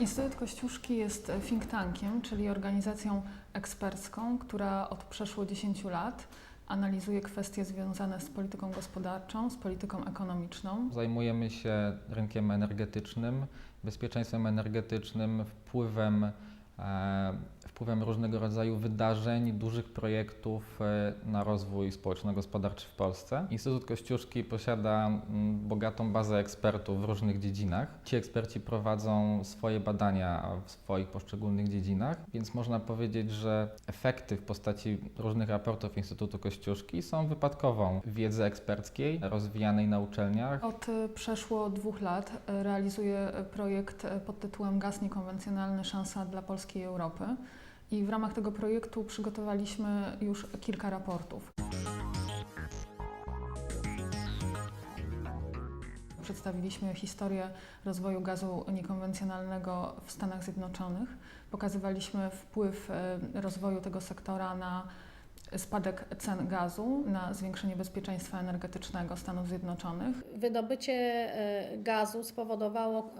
Instytut Kościuszki jest think tankiem, czyli organizacją ekspercką, która od przeszło 10 lat analizuje kwestie związane z polityką gospodarczą, z polityką ekonomiczną. Zajmujemy się rynkiem energetycznym, bezpieczeństwem energetycznym, wpływem, wpływem różnego rodzaju wydarzeń, dużych projektów e, na rozwój społeczno-gospodarczy w Polsce. Instytut Kościuszki posiada bogatą bazę ekspertów w różnych dziedzinach. Ci eksperci prowadzą swoje badania w swoich poszczególnych dziedzinach, więc można powiedzieć, że efekty w postaci różnych raportów Instytutu Kościuszki są wypadkową wiedzy eksperckiej rozwijanej na uczelniach. Od y, przeszło dwóch lat realizuję y, projekt pod tytułem Gaz niekonwencjonalny szansa dla Polski i Europy. I w ramach tego projektu przygotowaliśmy już kilka raportów. Przedstawiliśmy historię rozwoju gazu niekonwencjonalnego w Stanach Zjednoczonych. Pokazywaliśmy wpływ y, rozwoju tego sektora na spadek cen gazu, na zwiększenie bezpieczeństwa energetycznego Stanów Zjednoczonych. Wydobycie e, gazu spowodowało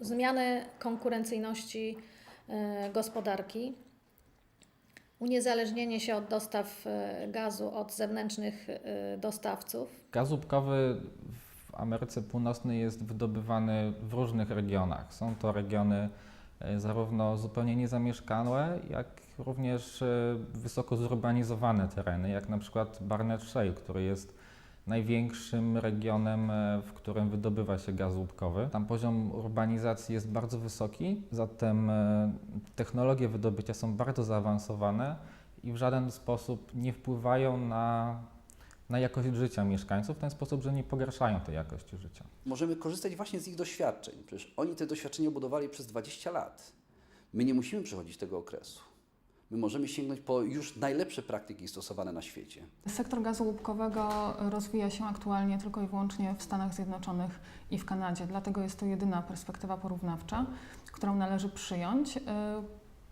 e, zmianę konkurencyjności e, gospodarki, uniezależnienie się od dostaw e, gazu od zewnętrznych e, dostawców. Gaz łupkowy w Ameryce Północnej jest wydobywany w różnych regionach. Są to regiony e, zarówno zupełnie niezamieszkałe, jak również e, wysoko zurbanizowane tereny, jak na przykład Barnett Shale, który jest największym regionem, e, w którym wydobywa się gaz łupkowy. Tam poziom urbanizacji jest bardzo wysoki, zatem e, technologie wydobycia są bardzo zaawansowane i w żaden sposób nie wpływają na na jakość życia mieszkańców w ten sposób, że nie pogarszają tej jakości życia. Możemy korzystać właśnie z ich doświadczeń. Przecież oni te doświadczenia budowali przez 20 lat. My nie musimy przechodzić tego okresu. My możemy sięgnąć po już najlepsze praktyki stosowane na świecie. Sektor gazu łupkowego rozwija się aktualnie tylko i wyłącznie w Stanach Zjednoczonych i w Kanadzie, dlatego jest to jedyna perspektywa porównawcza, którą należy przyjąć, y,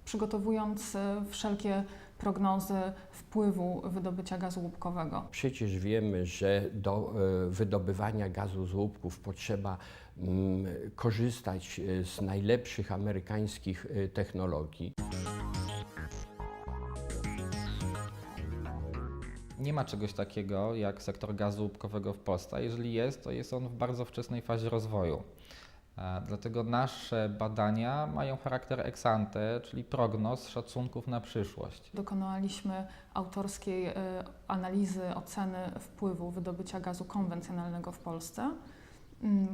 przygotowując y, wszelkie prognozy wpływu wydobycia gazu łupkowego. Przecież wiemy, że do e, wydobywania gazu z łupków potrzeba mm, korzystać z najlepszych amerykańskich technologii. Nie ma czegoś takiego jak sektor gazu łupkowego w Polsce. Jeżeli jest, to jest on w bardzo wczesnej fazie rozwoju. E, Dlatego nasze badania mają charakter ex ante, czyli prognoz szacunków na przyszłość. Dokonaliśmy autorskiej y, analizy oceny wpływu wydobycia gazu konwencjonalnego w Polsce,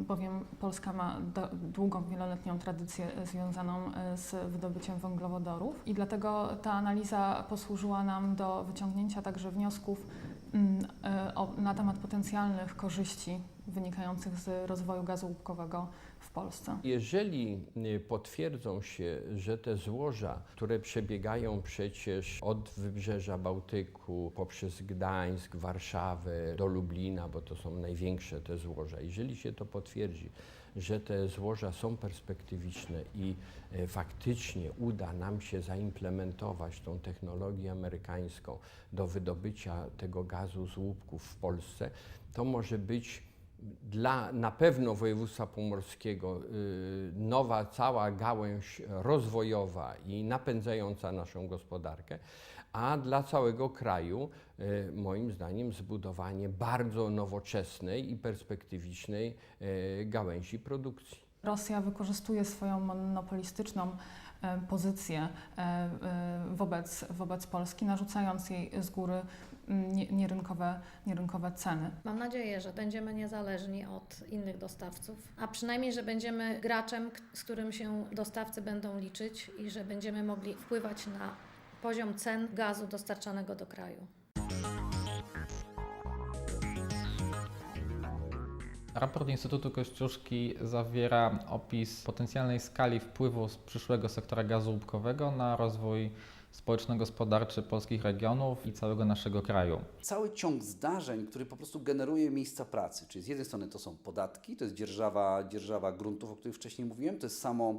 bowiem Polska ma długą, wieloletnią tradycję y, związaną y, z wydobyciem węglowodorów i dlatego ta analiza posłużyła nam do wyciągnięcia także wniosków mm, na temat potencjalnych korzyści wynikających z rozwoju gazu łupkowego w Polsce. Jeżeli y, potwierdzą się, że te złoża, które przebiegają przecież od wybrzeża Bałtyku poprzez Gdańsk, Warszawę do Lublina, bo to są największe te złoża, jeżeli się to potwierdzi, że te złoża są perspektywiczne i e, faktycznie uda nam się zaimplementować tą technologię amerykańską do wydobycia tego gazu z łupków w Polsce, to może być dla na pewno województwa pomorskiego y, nowa cała gałęź rozwojowa i napędzająca naszą gospodarkę, a dla całego kraju y, moim zdaniem zbudowanie bardzo nowoczesnej i perspektywicznej y, gałęzi produkcji. Rosja wykorzystuje swoją monopolistyczną e, pozycję e, e, wobec, wobec Polski, narzucając jej z góry mm, nie- nierynkowe, nierynkowe ceny. Mam nadzieję, że będziemy niezależni od innych dostawców, a przynajmniej, że będziemy graczem, z którym się dostawcy będą liczyć i że będziemy mogli wpływać na poziom cen gazu dostarczanego do kraju. Raport Instytutu Kościuszki zawiera opis potencjalnej skali wpływu z przyszłego sektora gazu łupkowego na rozwój społeczno-gospodarczy polskich regionów i całego naszego kraju. Cały ciąg zdarzeń, który po prostu generuje miejsca pracy. Czyli z jednej strony to są podatki, to jest dzierżawa, dzierżawa gruntów, o których wcześniej mówiłem, to jest samo,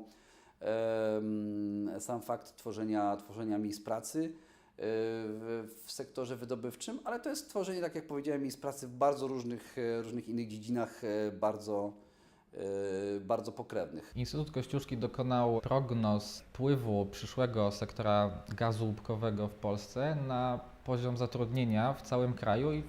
sam fakt tworzenia, tworzenia miejsc pracy e, w, sektorze wydobywczym, ale to jest tworzenie, tak jak powiedziałem, miejsc pracy w bardzo różnych, e, różnych innych dziedzinach, e, bardzo, bardzo pokrewnych. Instytut Kościuszki dokonał prognoz wpływu przyszłego sektora gazu łupkowego w Polsce na poziom zatrudnienia w całym kraju i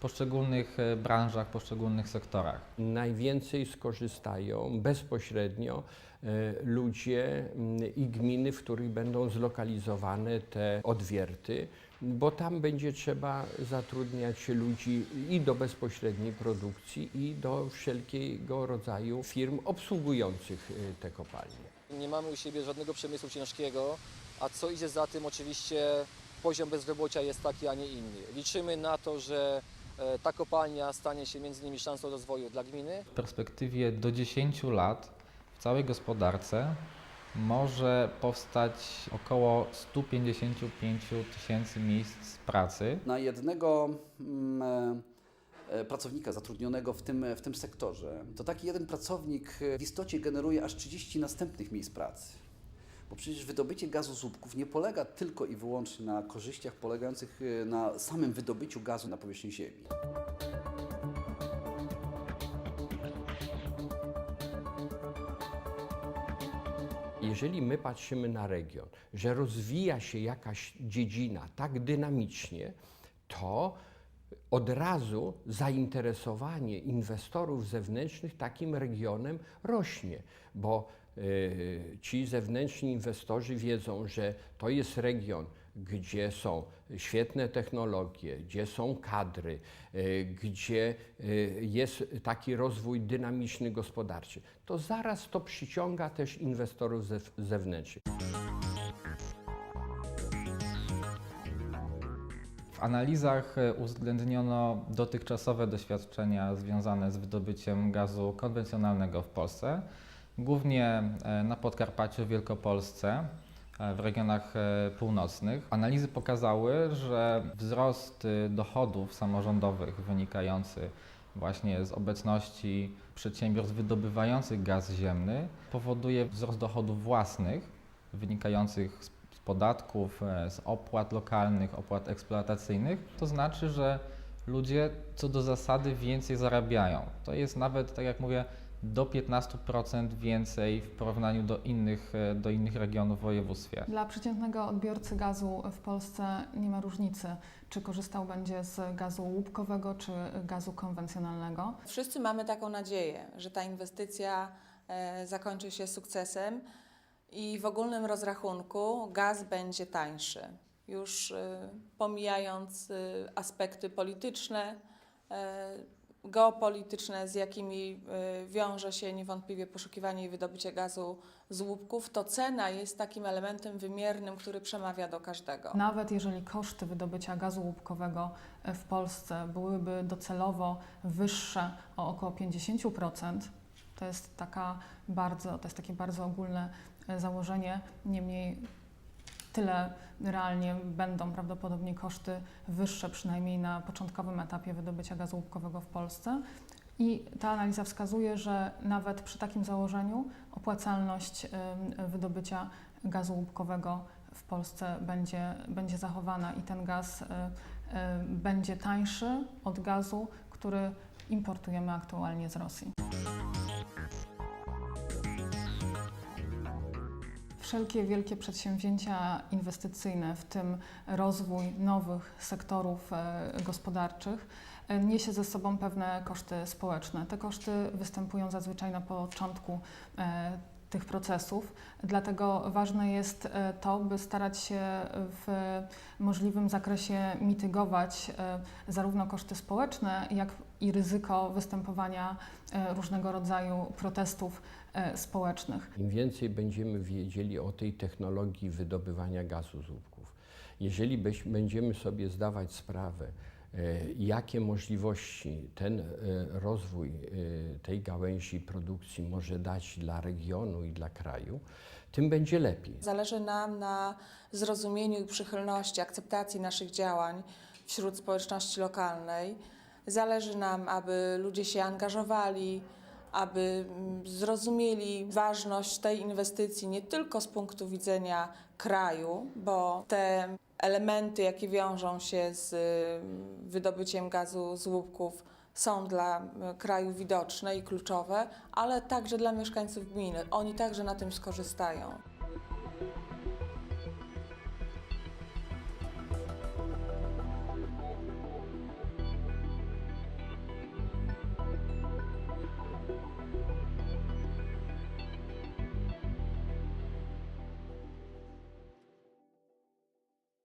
poszczególnych e, branżach, poszczególnych sektorach. Najwięcej skorzystają bezpośrednio e, ludzie mm, i gminy, w których będą zlokalizowane te odwierty, bo tam będzie trzeba zatrudniać ludzi i do bezpośredniej produkcji, i do wszelkiego rodzaju firm obsługujących e, te kopalnie. Nie mamy u siebie żadnego przemysłu ciężkiego, a co idzie za tym, oczywiście poziom bezrobocia jest taki, a nie inny. Liczymy na to, że ta kopalnia stanie się między innymi szansą rozwoju dla gminy. W perspektywie do 10 lat w całej gospodarce może powstać około 155 tysięcy miejsc pracy. Na jednego mm, e, e, pracownika zatrudnionego w tym, w tym sektorze, to taki jeden pracownik e, w istocie generuje aż 30 następnych miejsc pracy. Bo przecież wydobycie gazu z łupków nie polega tylko i wyłącznie na korzyściach polegających e, na samym wydobyciu gazu na powierzchni Ziemi. Jeżeli my patrzymy na region, że rozwija się jakaś dziedzina tak dynamicznie, to od razu zainteresowanie inwestorów zewnętrznych takim regionem rośnie, bo y, ci zewnętrzni inwestorzy wiedzą, że to jest region, gdzie są świetne technologie, gdzie są kadry, y, gdzie y, jest taki rozwój dynamiczny gospodarczy, to zaraz to przyciąga też inwestorów zew- zewnętrznych. W analizach uwzględniono dotychczasowe doświadczenia związane z wydobyciem gazu konwencjonalnego w Polsce, głównie e, na Podkarpaciu, w Wielkopolsce, e, w regionach e, północnych. Analizy pokazały, że wzrost e, dochodów samorządowych wynikający właśnie z obecności przedsiębiorstw wydobywających gaz ziemny powoduje wzrost dochodów własnych wynikających z podatków, z opłat lokalnych, opłat eksploatacyjnych, to znaczy, że ludzie co do zasady więcej zarabiają. To jest nawet, tak jak mówię, do 15% więcej w porównaniu do innych, e, do innych regionów w województwie. Dla przeciętnego odbiorcy gazu w Polsce nie ma różnicy, czy korzystał będzie z gazu łupkowego, czy gazu konwencjonalnego. Wszyscy mamy taką nadzieję, że ta inwestycja e, zakończy się sukcesem i w ogólnym rozrachunku gaz będzie tańszy. Już e, pomijając aspekty polityczne, geopolityczne, z jakimi e, wiąże się niewątpliwie poszukiwanie i wydobycie gazu z łupków, to cena jest takim elementem wymiernym, który przemawia do każdego. Nawet jeżeli koszty wydobycia gazu łupkowego w Polsce byłyby docelowo wyższe o około 50%, to jest, taka bardzo, to jest takie bardzo ogólne e, założenie, niemniej tyle realnie będą prawdopodobnie koszty wyższe, przynajmniej na początkowym etapie wydobycia gazu łupkowego w Polsce. I ta analiza wskazuje, że nawet przy takim założeniu opłacalność wydobycia gazu łupkowego w Polsce będzie, będzie zachowana i ten gaz y, y, będzie tańszy od gazu, który importujemy aktualnie z Rosji. Wszelkie wielkie przedsięwzięcia inwestycyjne, w tym rozwój nowych sektorów e, gospodarczych, e, niesie ze sobą pewne koszty społeczne. Te koszty występują zazwyczaj na początku e, tych procesów, dlatego ważne jest e, to, by starać się w możliwym zakresie mitygować e, zarówno koszty społeczne, jak i ryzyko występowania e, różnego rodzaju protestów społecznych. Im więcej będziemy wiedzieli o tej technologii wydobywania gazu z łupków, jeżeli będziemy sobie zdawać sprawę, jakie możliwości ten e, rozwój e, tej gałęzi produkcji może dać dla regionu i dla kraju, tym będzie lepiej. Zależy nam na zrozumieniu i przychylności, akceptacji naszych działań wśród społeczności lokalnej. Zależy nam, aby ludzie się angażowali, aby mm, zrozumieli ważność tej inwestycji nie tylko z punktu widzenia kraju, bo te elementy, jakie wiążą się z y, wydobyciem gazu z łupków, są dla e, kraju widoczne i kluczowe, ale także dla mieszkańców gminy. Oni także na tym skorzystają.